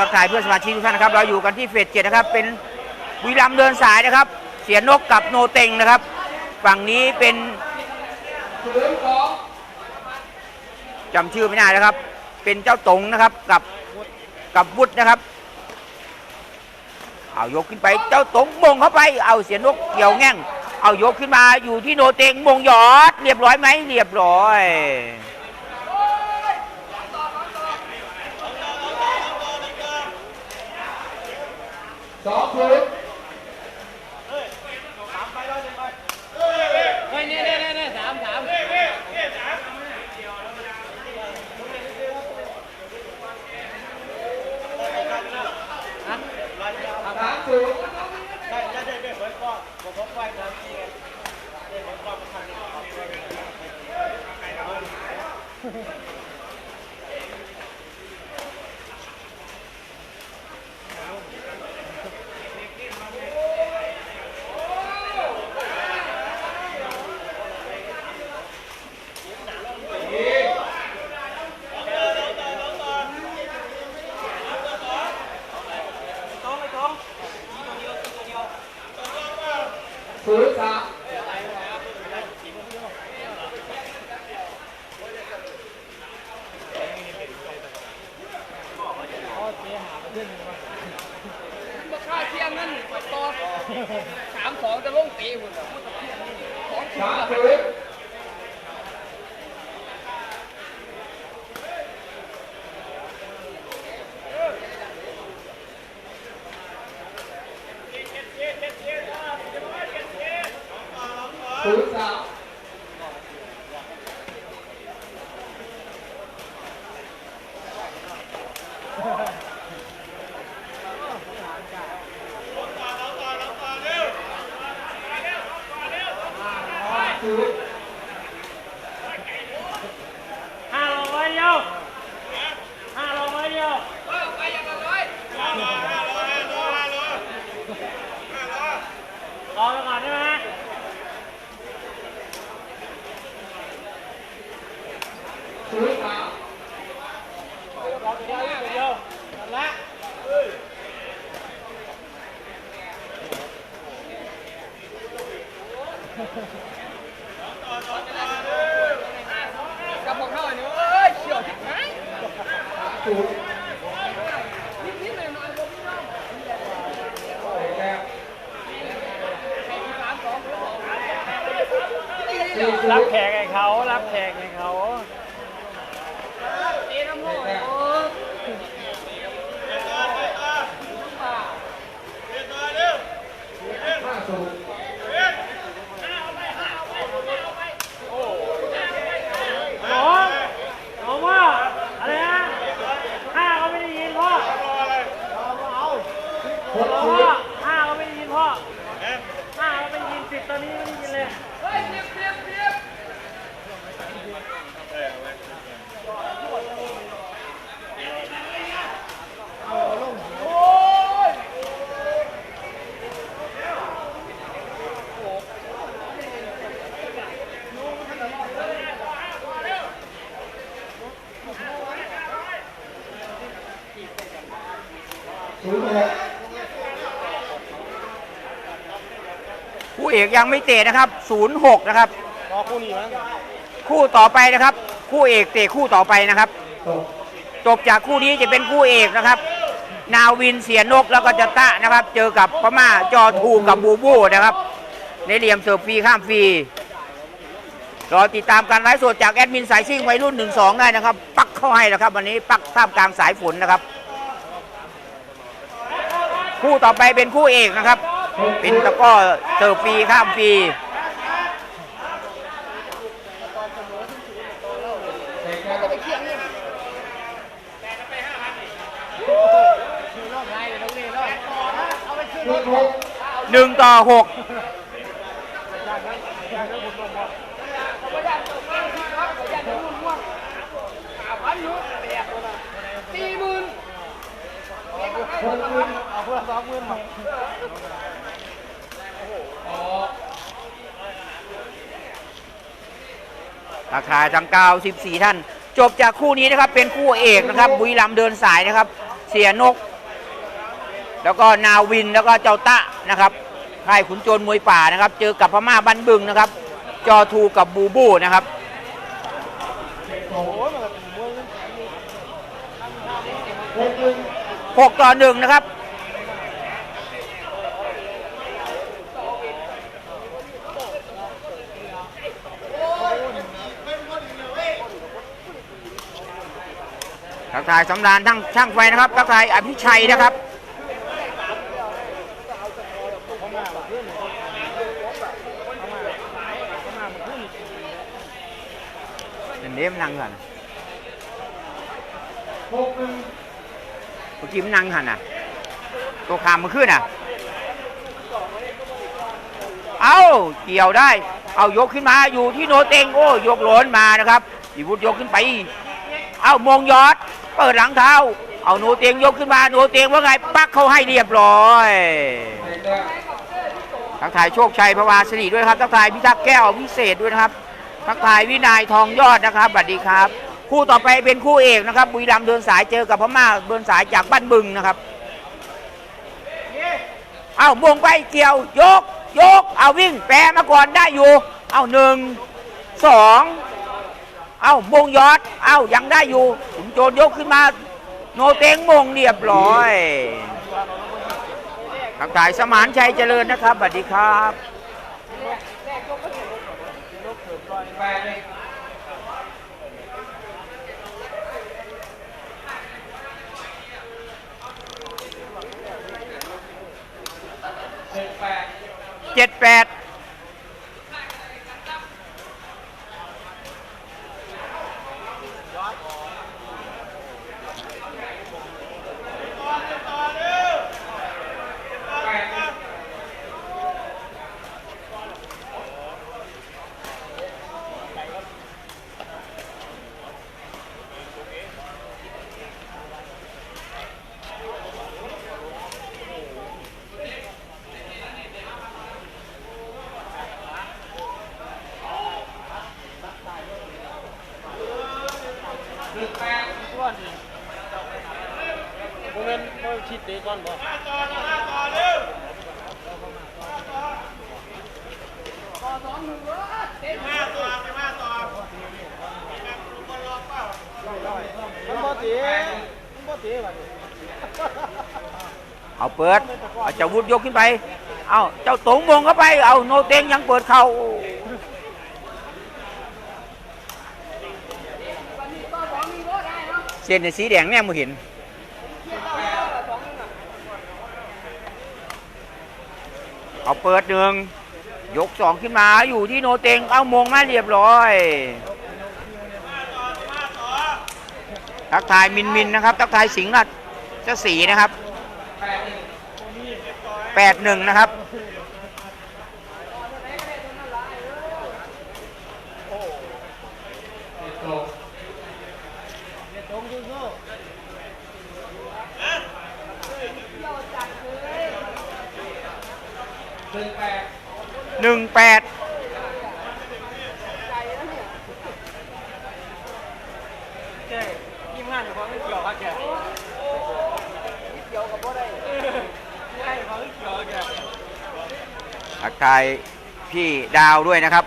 ทักทายเพื่อนสมาชิกทุกท่านนะครับ เราอยู่กันที่เฟสเจ็ดนะครับ เป็นบุรีรัมเดินสายนะครับ เสียนกกับโนเต็งนะครับ ฝั่งนี้เป็นจำชื่อไม่ได้นะครับ เป็นเจ้าตงนะครับกับกับวุฒนะครับ เอายกขึ้นไปเจ้าตงมงเข้าไป เอาเสียนกเกี่ยวแง่ง เอายกขึ้นมาอยู่ที่โนเต็งมงหยอด เรียบร้อยไหมเรียบร้อย สอ ศูนย์ นิดหน่อยหน่อยผมไม่ต้อง แต้ม สามสอง สี่ศูน รับ ย์ แขกให้เขา รับแขกให้เขาตีน้ำมูกโอ้ ห้าศูนย์ หมอหมอว่าอะไรนะห้าก็ไม่ได้ยินพ่อ หก หมอ ศูน ว่า ย์ ห้าก็ไม่ได้ยินพ่อห้าก็ไม่ได้ยินสิบตอนนี้ไม่ได้ยินเลยเฮ้ยเปียบเปียบเปียบ ศูนย์หก คู่เอกยังไม่เตะนะครับ 06 นะครับ รอคู่นี้มั้งคู่ต่อไปนะครับ คู่เอกเตะคู่ต่อไปนะครับตกจบจากคู่นี้จะเป็นคู่เอกนะครับ นาวินเสียนกแล้วก็จะตะนะครับ เจอกับพม่าจอทูกับบูบูนะครับ ในเหลี่ยมเสิร์ฟฟรีข้ามฟรีรอติดตามการไลฟ์สดจากแอดมินสายซิ่งวัยรุ่น 1-2 ได้นะครับ ปักเข้าให้แล้วครับ วันนี้ปักท่ามกลางสายฝนนะครับ คู่ต่อไปเป็นคู่เอกนะครับ เป็นตะก้อเสิร์ฟฟรีข้ามฟรีหกหนึ่งต่อหกสี่หมื่น คนละหมื่นเอาคนละสองหมื่นมาราคาทั้ง94 ท่าน จบจากคู่นี้นะครับ เป็นคู่เอกนะครับ บุญลำเดินสายนะครับ เสียนก แล้วก็นาวินแล้วก็เจ้าตะนะครับค่ายขุนโจรมวยป่านะครับ เจอกับพม่าบ้นบึงนะครับ จอทูกับบูบูนะครับโอ้โหมันเป็นมวย 6 ต่อ 1 นะครับ ทักทายสำรานทั้งช่างไฟนะครับ ทักทายอภิชัยนะครับเดมนั่งก่อนหกหนึ่ง เมื่อกี้มันนั่งหันน่ะ ตัวขามมันขึ้นน่ะ เอาเกี่ยวได้ เอายกขึ้นมาอยู่ที่โนเต็งโอ้ยกหลนมานะครับอีวุฒยกขึ้นไป เอามงยอด เปิดหลังเท้า เอาโนเต็งยกขึ้นมาโนเต็งว่าไงปักเขาให้เรียบร้อยทักทายโชคชัยพระวาสนิด้วยครับทักทายพิทักษ์แก้วพิเศษด้วยนะครับทักทายวินัยทองยอดนะครับสวัสดีครับ คู่ต่อไปเป็นคู่เอกนะครับบุรีรัมย์เดินสายเจอกับพม่าเดินสายจากบ้านบึงนะครับเอามงไปเกี่ยวยกยกเอาวิ่งแปรมาก่อนได้อยู่ เอาหนึ่งสองเอามงยอด เอายังได้อยู่ขุนโจรยกขึ้นมา โนเต็งมงเรียบร้อยทักทายสมานชัยเจริญนะครับสวัสดีครับ เจ็ดแปด เอาเปิดเอาเจ้าวุฒยกขึ้นไป เอาเจ้าตงมงเข้าไป เอาโนเตงยังเปิดเข่าเส้นสีแดงแน่มือเห็นเอาเปิดหนึ่ง ยกสองขึ้นมาอยู่ที่โนเตงเอามงมาเรียบร้อยทักทายมินมินนะครับทักทายสิงห์รัตเจ้าสีนะครับแปดหนึ่งนะครับ หนึ่งแปดทีมงานอยู่ของเกี่ยวครับแกเกี่ยวกับบ่ได้ใช่ของเกี่ยวแกทักทายพี่ดาวด้วยนะครับ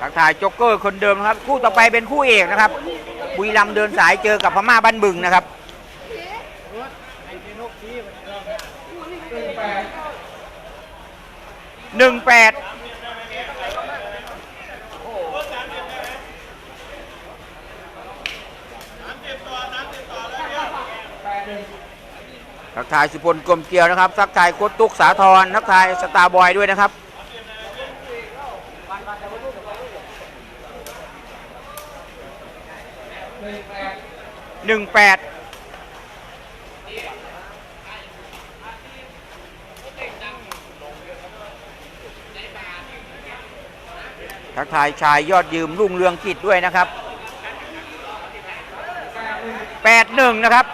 ทักทายจ็กเกอร์คนเดิมนะครับ คู่ต่อไปเป็นคู่เอกนะครับ บุรีรัมย์เดินสายเจอกับพม่าบ้านบึงนะครับ หนึ่งแปดทักทายสุพลกลมเกลียวนะครับ ทักทายโคตตุกสาธรทักทายสตาร์บอยด้วยนะครับ หนึ่งแปด ทักทายชายยอดยืมรุ่งเรืองกิจด้วยนะครับแปดหนึ่งนะครับ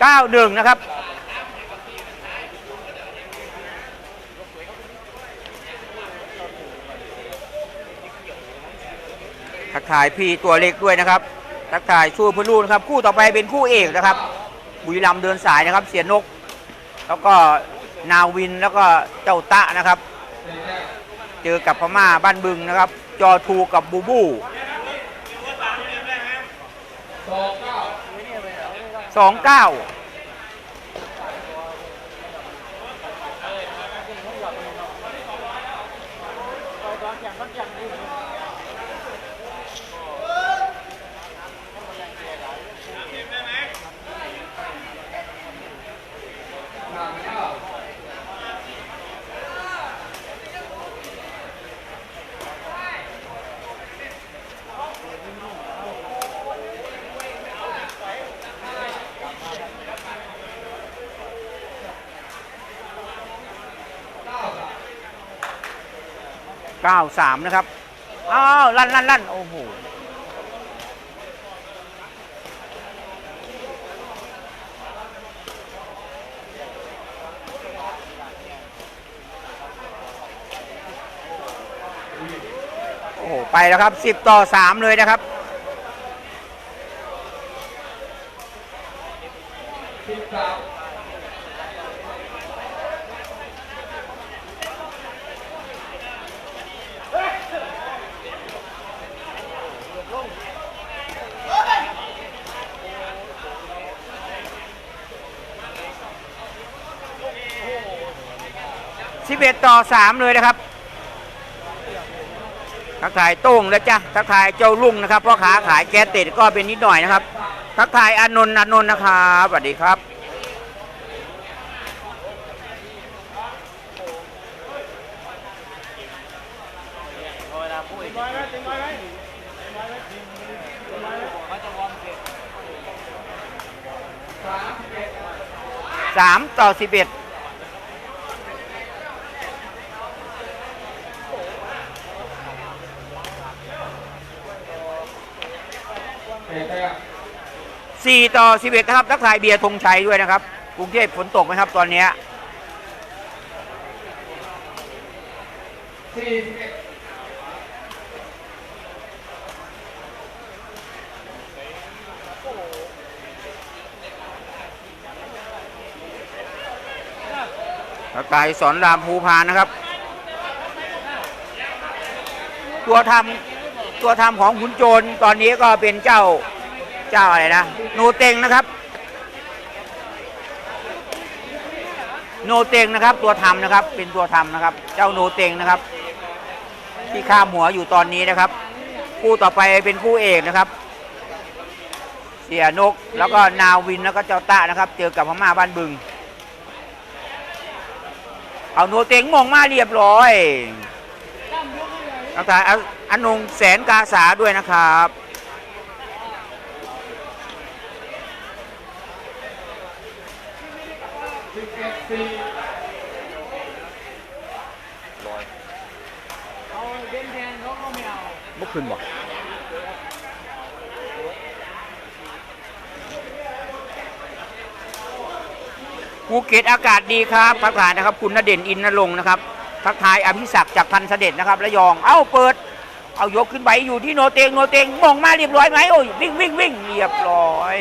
เก้าหนึ่งนะครับ ทายพี่ตัวเล็กด้วยนะครับ ทักทายชูพลูนครับคู่ต่อไปเป็นคู่เอกนะครับ บุรีรัมเดินสายนะครับ เสียนก แล้วก็นาวินแล้วก็เจ้าตะนะครับ เจอกับพม่าบ้านบึงนะครับ จอทูกับบูบูสองเก้า สองเก้าสามนะครับ อ้าว ลั่นลั่นลั่นโอ้โห โอ้โห ไปแล้วครับ 10 ต่อ 3 เลยนะครับสิบสาม 11 ต่อ 3 เลยนะครับ ทักทายโต้งแล้วจ้ะทักทายเจ้าลุงนะครับเพราะขาขายแก๊สต็ดก็เป็นนิดหน่อยนะครับ ทักทายอานนท์อานนท์นะครับสวัสดีครับสามต่อสิบเอ็ด สี่ต่อสิบเอ็ดนะครับ ทักทายเบียร์ธงชัยด้วยนะครับ กรุงเทพฝนตกไหมครับตอนเนี้ทักทายสอนรามภูพานนะครับ ตัวทำ ตัวทำของขุนโจรตอนนี้ก็เป็นเจ้าเจ้าอะไรนะโนเต็งนะครับ โนเต็งนะครับ ตัวทำนะครับ เป็นตัวทำนะครับ เจ้าโนเต็งนะครับ ที่ข้ามหัวอยู่ตอนนี้นะครับ คู่ต่อไปเป็นคู่เอกนะครับ เสียนกแล้วก็นาวินแล้วก็เจ้าตะนะครับ เจอกับพม่าบ้านบึง เอาโนเต็งมองมาเรียบร้อย ทักทายอนนงแสนกาสาด้วยนะครับสิบเอ็ดสี่บุกขึ้นบ่ภูเก็ตอากาศดีครับทักทายนะครับ คุณนเด่นอินนรงค์นะครับ ทักทายอภิศักดิ์จากพันเสด็จนะครับระยอง เอ้าเปิด เอายกขึ้นไปอยู่ที่โนเตงโนเตงมองมาเรียบร้อยไหมโอ้ยวิ่งวิ่งวิ่งเรียบร้อย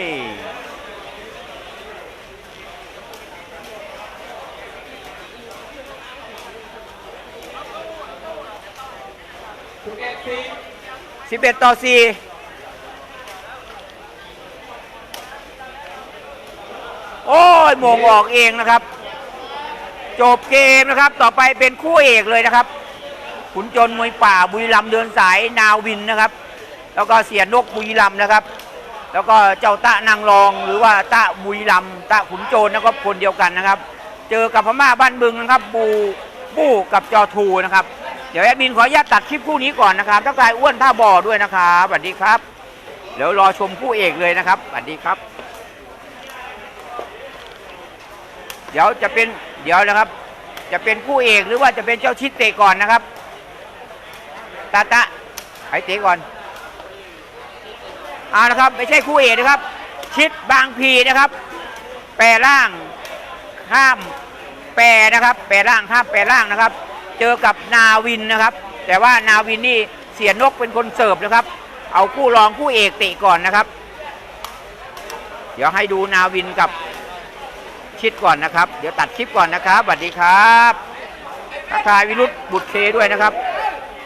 สิบเอ็ดสี่11ต่โอ้ยโมงออกเองนะครับ จบเกมนะครับ ต่อไปเป็นคู่เอกเลยนะครับ ขุนจนมวยป่าบุรีรัมเดินสายนาวินนะครับ แล้วก็เสียนกบุรีรัมนะครับ แล้วก็เจ้าตะนางรองหรือว่าตะบุรีรัมตะขุนโจรนะครับคนเดียวกันนะครับ เจอกับพม่าบ้านบึงนะครับบูบู้กับจอทูนะครับ เดี๋ยวแอดมินขออนุญาตตัดคลิปคู่นี้ก่อนนะครับทักายอ้วนท่าบ่อด้วยนะครับสวัสดีครับเดี๋ยวรอชมคู่เอกเลยนะครับสวัสดีครับ เดี๋ยวจะเป็น เดี๋ยวนะครับ จะเป็นคู่เอกหรือว่าจะเป็นเจ้าชิดเตะก่อนนะครับตาตะให้เตะก่อนเอานะครับไม่ใช่คู่เอกนะครับ ชิดบางพีนะครับ แปรร่างข้ามแปรนะครับ แปรร่างข้ามแปรร่างนะครับ เจอกับนาวินนะครับ แต่ว่านาวินนี่เสียนกเป็นคนเสิร์ฟนะครับ เอาคู่รองคู่เอกเตะก่อนนะครับ เดี๋ยวให้ดูนาวินกับ ชิดก่อนนะครับ เดี๋ยวตัดคลิปก่อนนะครับสวัสดีครับทักทายวิรุธบุตรเคด้วยนะครับ